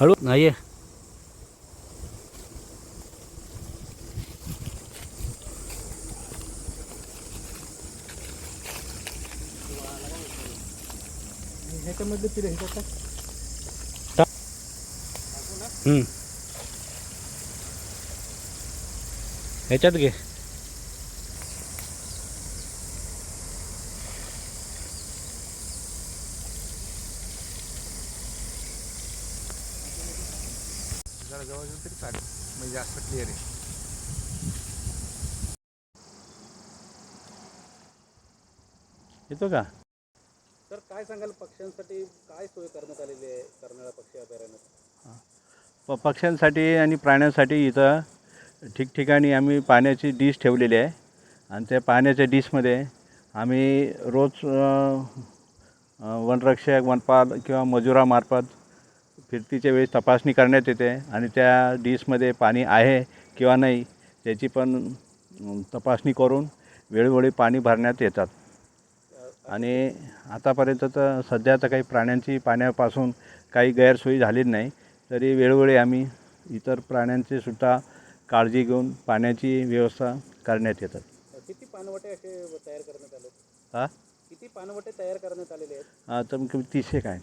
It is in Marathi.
हळू. नाही आहे ह्याच्यामधले पिढे ह्याच्यात हम्म. ह्याच्यात घे. जरा जवळ तरी चालेल म्हणजे जास्त क्लिअर आहे येतो का? तर काय सांगाल पक्ष्यांसाठी काय सोय करण्यात आलेली आहे? कर्नाळा पक्षी अभयारण्यात. प पक्ष्यांसाठी आणि प्राण्यांसाठी इथं ठिकठिकाणी आम्ही पाण्याची डिश ठेवलेली आहे. आणि त्या पाण्याच्या डिशमध्ये आम्ही रोज वनरक्षक वनपाल किंवा मजुरामार्फत फिरतीच्या वेळेस तपासणी करण्यात येते आणि त्या डिशमध्ये पाणी आहे किंवा नाही त्याची पण तपासणी करून वेळोवेळी पाणी भरण्यात येतात. आणि आतापर्यंत तर सध्या तर काही प्राण्यांची पाण्यापासून काही गैरसोयी झाली नाही. तरी वेळोवेळी आम्ही इतर प्राण्यांची सुद्धा काळजी घेऊन पाण्याची व्यवस्था करण्यात येतात. किती पानवटे असे तयार करण्यात आले हा? किती पानवटे तयार करण्यात आलेले आहेत? मग तीसशे काय